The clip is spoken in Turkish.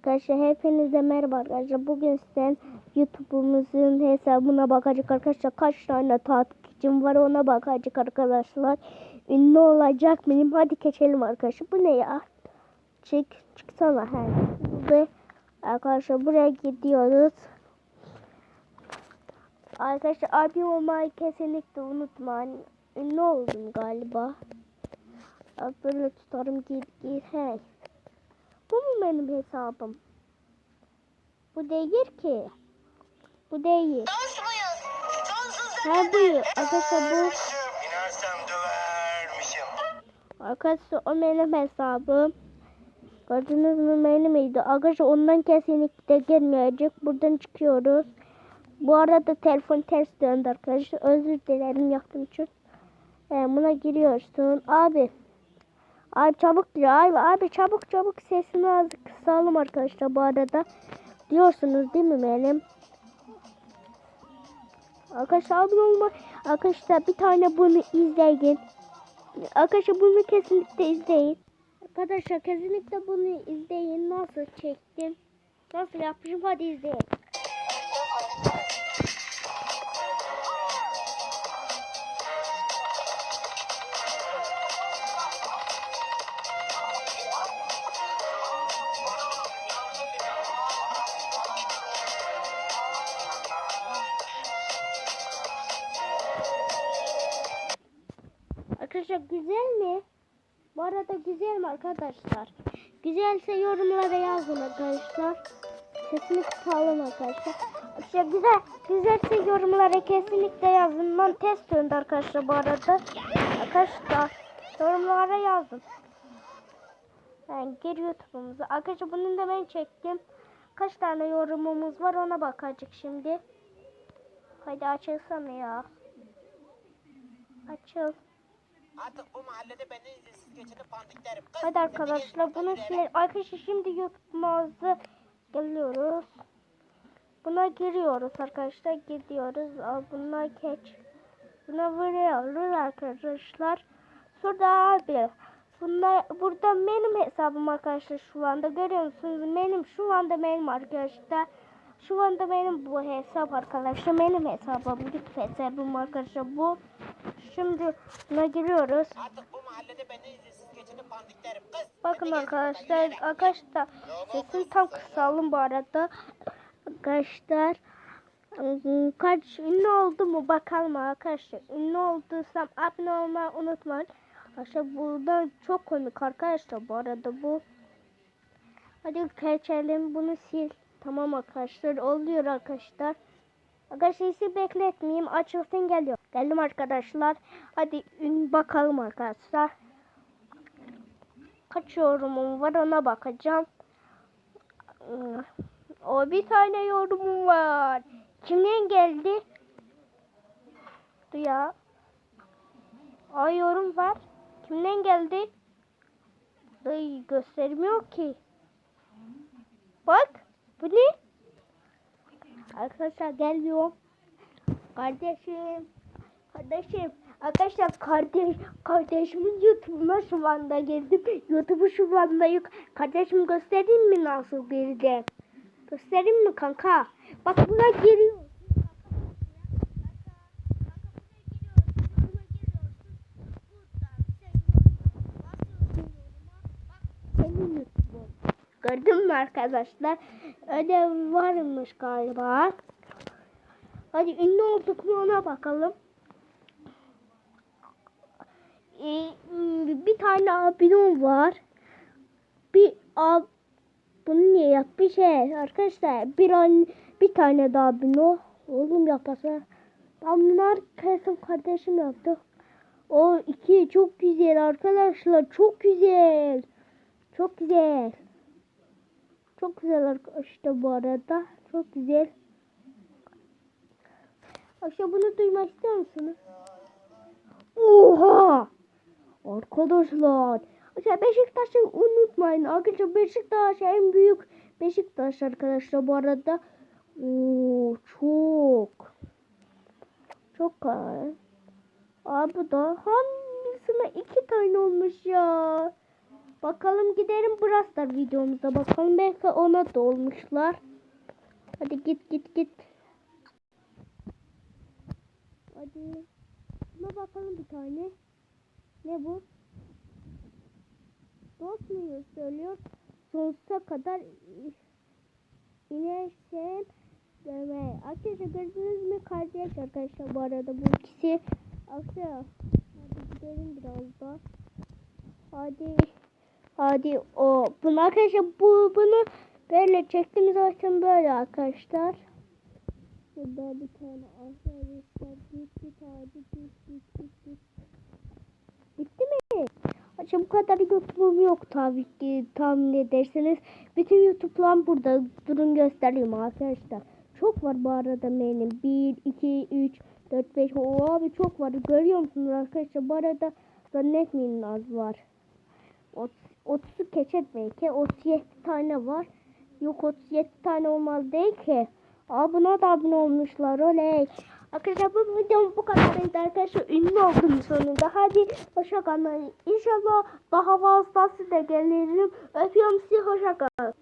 Arkadaşlar hepinize merhaba arkadaşlar. Bugün sizden YouTube'umuzun hesabına bakacak arkadaşlar. Kaç tane takipçim var ona bakacak arkadaşlar. Ünlü olacak mıyım? Hadi geçelim arkadaşlar. Bu ne ya? Çık, çıksana. He. Ve arkadaşlar buraya gidiyoruz. Arkadaşlar abim olmayı kesinlikle unutmayın. Ünlü oldum galiba. Böyle tutarım git git. Hey. Bu mu benim hesabım? Bu değil ki. Bu değil. Ha bu. Arkadaşlar bu. Arkadaşlar o benim hesabım. Gördünüz mü benim miydi? Arkadaşlar ondan kesinlikle gelmeyecek. Buradan çıkıyoruz. Bu arada telefon ters döndü arkadaşlar. Özür dilerim yaptığım için. Ee, buna giriyorsun. Abi. Abi çabuk gir. Abi, abi çabuk çabuk sesini az kısalım arkadaşlar bu arada. Diyorsunuz değil mi benim? Arkadaşlar abone olma. Arkadaşlar bir tane bunu izleyin. Arkadaşlar bunu kesinlikle izleyin. Arkadaşlar kesinlikle bunu izleyin. Nasıl çektim? Nasıl yapmışım? Hadi izleyin. Arkadaşlar güzel mi? Bu arada güzel mi arkadaşlar? Güzelse yorumlara yazın arkadaşlar. Sesini kısalım arkadaşlar. Arkadaşlar güzel. Güzelse yorumlara kesinlikle yazın. Ben test döndü arkadaşlar bu arada. Arkadaşlar yorumlara yazın. Yani gir YouTube'umuza. Arkadaşlar bunun da ben çektim. Kaç tane yorumumuz var ona bakacak şimdi. Hadi açılsana ya. Açıl. Artık bu mahallede beni izinsiz geçirip pandiklerim. Kız, Hadi arkadaşlar bunu şey arkadaşlar şimdi YouTube'umuza geliyoruz. Buna giriyoruz arkadaşlar gidiyoruz. Aa, Buna geç. Buna vuruyoruz arkadaşlar. Şurada abi. Bunlar burada benim hesabım arkadaşlar şu anda görüyor musunuz? Benim şu anda benim arkadaşlar. Şu anda benim bu hesap arkadaşlar. Benim hesabım. Git hesabım arkadaşlar bu. Şimdi buna giriyoruz. Artık bu mahallede beni izinsiz geçirip pandiklerim. Kız, Bakın arkadaşlar, arkadaşlar sesini tam kısalım bu arada. Arkadaşlar ım, kaç ünlü oldu mu bakalım arkadaşlar. Ünlü olduysam abone olmayı unutmayın. Arkadaşlar burada çok komik arkadaşlar bu arada bu. Hadi geçelim bunu sil. Tamam arkadaşlar oluyor arkadaşlar. Arkadaşlar sizi bekletmeyeyim açılsın geliyor. Geldim arkadaşlar. Hadi bakalım arkadaşlar kaç yorumum var ona bakacağım. O bir tane yorumum var. Kimden geldi? Ya. O yorum var. Kimden geldi? Ay göstermiyor ki. Bak bu ne? Arkadaşlar gelmiyor. Kardeşim. Kardeşim. Arkadaşlar kardeş kardeşimin YouTube'una şu anda girdim. YouTube'u şu anda yok. Kardeşim göstereyim mi nasıl girdi? Göstereyim mi kanka? Bak buna giriyor. Gördün arkadaşlar? Ödev varmış galiba. Hadi ünlü olduk mu ona bakalım. Ee, bir tane abim var. Bir ab bunu niye yap bir şey arkadaşlar bir an bir tane daha abino oğlum yapasa ben bunlar kesin kardeşim yaptı o iki çok güzel arkadaşlar çok güzel çok güzel çok güzel arkadaşlar bu arada çok güzel Arkadaşlar bunu duymak istiyor musunuz? Oha! Arkadaşlar. Arkadaşlar Beşiktaş'ı unutmayın. Arkadaşlar Beşiktaş en büyük Beşiktaş arkadaşlar bu arada. Oo, çok. Çok Abi da hangisine iki tane olmuş ya. Bakalım gidelim Brawl Stars videomuza bakalım. Belki ona da olmuşlar. Hadi git git git. Hadi. Buna bakalım bir tane. Ne bu? Dost muyuz söylüyor. Sonsuza kadar inersem deme. Arkadaşlar gördünüz mü kardeş arkadaşlar bu arada bu ikisi. Arkadaşlar hadi gidelim biraz da. Hadi. Hadi o. Bunu arkadaşlar bu bunu böyle çektim zaten böyle arkadaşlar. Burada bir tane arkadaşlar git git hadi git git git git. Bitti mi? Acaba bu kadar YouTube'um yok tabii ki tahmin ederseniz. Bütün YouTube'larım burada. Durun göstereyim arkadaşlar. Çok var bu arada benim. 1, 2, 3, 4, 5. Oo abi çok var. Görüyor musunuz arkadaşlar? Bu arada zannetmeyin az var. 30'u keçet belki. 37 tane var. Yok 37 tane olmaz değil ki. Aa buna da abone olmuşlar. Oley. Arkadaşlar bu videom bu kadarıydı arkadaşlar. Ünlü oldum sonunda. Hadi hoşça kalın. İnşallah daha fazlası da gelirim. Öpüyorum sizi. Hoşça kalın.